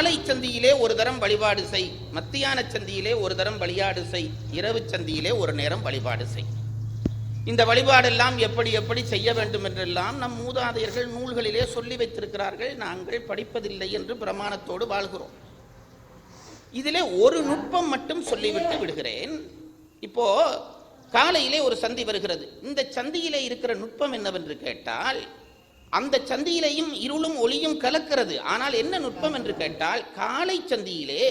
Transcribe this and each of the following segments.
காலை சந்தியிலே ஒரு தரம் வழிபாடு செய். மத்தியான சந்தியிலே ஒரு தரம் வழிபாடு செய். இரவு சந்தியிலே ஒரு நேரம் வழிபாடு செய். இந்த வழிபாடெல்லாம் எப்படி எப்படி செய்ய வேண்டும் என்றெல்லாம் நம் மூதாதையர்கள் நூல்களிலே சொல்லி வைத்திருக்கிறார்கள். நாங்கள் படிப்பதில்லை என்று பிரமாணத்தோடு வாழ்கிறோம். இதிலே ஒரு நுட்பம் மட்டும் சொல்லிவிட்டு விடுகிறேன். இப்போ காலையிலே ஒரு சந்தி வருகிறது. இந்த சந்தியிலே இருக்கிற நுட்பம் என்னவென்று கேட்டால் அந்த சந்தியிலையும் இருளும் ஒளியும் கலக்கிறது. ஆனால் என்ன நுட்பம் என்று கேட்டால் காலை சந்தியிலே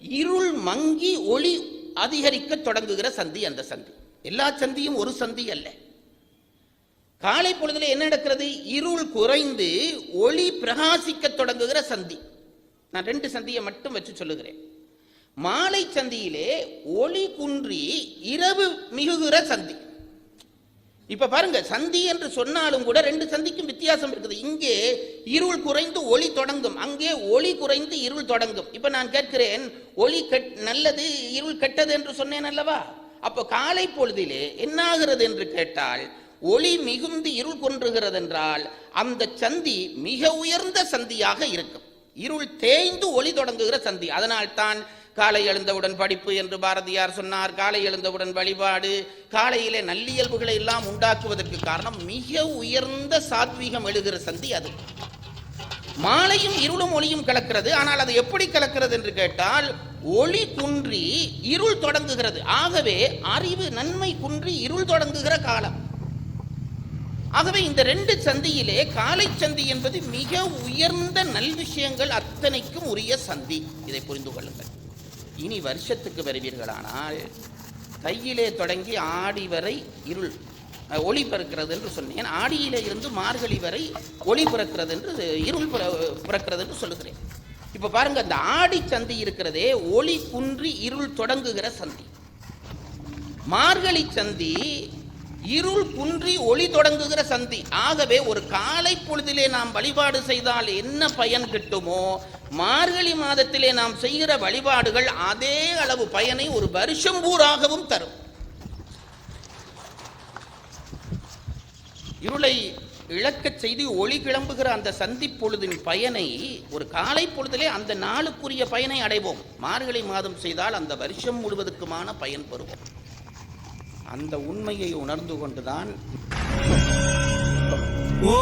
இருள் மங்கி ஒளி அதிகரிக்க தொடங்குகிற சந்தி அந்த சந்தி. எல்லா சந்தியும் ஒரு சந்தி அல்ல. காலை பொழுதுல என்ன நடக்கிறது? இருள் குறைந்து ஒளி பிரகாசிக்க தொடங்குகிற சந்தி. நான் ரெண்டு சந்தியை மட்டும் வச்சு சொல்லுகிறேன். மாலை சந்தியிலே ஒளி குன்றி இரவு மிகுகிற சந்தி. இப்ப பாருங்க சந்தி என்று சொன்னாலும் கூட ரெண்டு சந்திக்கும் வித்தியாசம் இருக்குது. இங்கே இருள் குறைந்து ஒளி தொடங்கும். அங்கே ஒளி குறைந்து இருள் தொடங்கும். இப்ப நான் கேட்கிறேன் ஒளி கெட் நல்லது இருள் கெட்டது என்று சொன்னேன் அல்லவா? அப்போ காலை பொழுதிலே என்னாகிறது என்று கேட்டால் ஒளி மிகுந்து இருள் கொன்றுகிறது என்றால் அந்த சந்தி மிக உயர்ந்த சந்தியாக இருக்கும். இருள் தேய்ந்து ஒளி தொடங்குகிற சந்தி. அதனால் தான் காலை எழுந்தவுடன் படிப்பு என்று பாரதியார் சொன்னார். காலை எழுந்தவுடன் வழிபாடு காலையிலே நல்லியல்புகளை எல்லாம் உண்டாக்குவதற்கு காரணம் மிக உயர்ந்த சாத்வீகம் எழுகிற சந்தி அது. மாலையும் இருளும் ஒளியும் கலக்கிறது. ஆனால் அது எப்படி கலக்கிறது என்று கேட்டால் ஒளி குன்றி இருள் தொடங்குகிறது. ஆகவே அறிவு நன்மை குன்றி இருள் தொடங்குகிற காலம். ஆகவே இந்த ரெண்டு சந்தியிலே காலை சந்தி என்பது மிக உயர்ந்த நல்விஷயங்கள் அத்தனைக்கும் உரிய சந்தி. இதை புரிந்து கொள்ளுங்கள். இனி வருஷத்துக்கு வருவீர்களானால் தையிலே தொடங்கி ஆடி வரை இருள் ஒளி பிறக்கிறது என்று சொன்னேன் ஆடியிலே இருந்து மார்கழி வரை ஒளி பிறக்கிறது என்று இருள் பிறக்கிறது என்று சொல்லுகிறேன். இப்ப பாருங்க அந்த ஆடி சந்தி இருக்கிறதே ஒளி குன்றி இருள் தொடங்குகிற சந்தி. மார்கழி சந்தி இருள் குன்றி ஒளி தொடங்குகிற சந்தி. ஆகவே ஒரு காலை பொழுதிலே நாம் வழிபாடு செய்தால் என்ன பயன் கிட்டுமோ மார்கழி மாதத்திலே நாம் செய்கிற வழிபாடுகள் அதே அளவு பயனை ஒரு வருஷம் பூராகவும் தரும். இருளை இழக்கச் செய்து ஒளி கிளம்புகிற அந்த சந்திப்பொழுதின் பயனை ஒரு காலை பொழுதிலே அந்த நாளுக்குரிய பயனை அடைவோம். மார்கழி மாதம் செய்தால் அந்த வருஷம் முழுவதுக்குமான பயன் பெறுவோம். அந்த உண்மையை உணர்ந்து கொண்டுதான் ஓ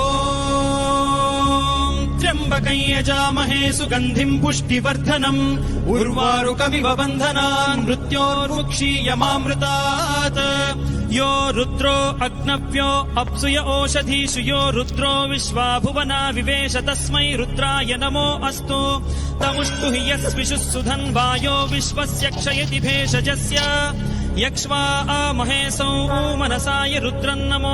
त्र्यम्बकं यजामहे सुगन्धिम् पुष्टिवर्धनम् उर्वारुकमिव बन्धनान् मृत्योर्मुक्षीयमामृतात् यो रुद्रो अग्नव्यो अप्सुय ओषधीषु, यो रुद्रो विश्वा भुवना विवेश तस्मै रुद्राय नमो अस्तु। तमुष्टु हि यस्विषुः सुधन्वायो विश्वस्य क्षयति भेषजस्य। यक्ष्वा महेशौ मनसाय रुद्रन्नमो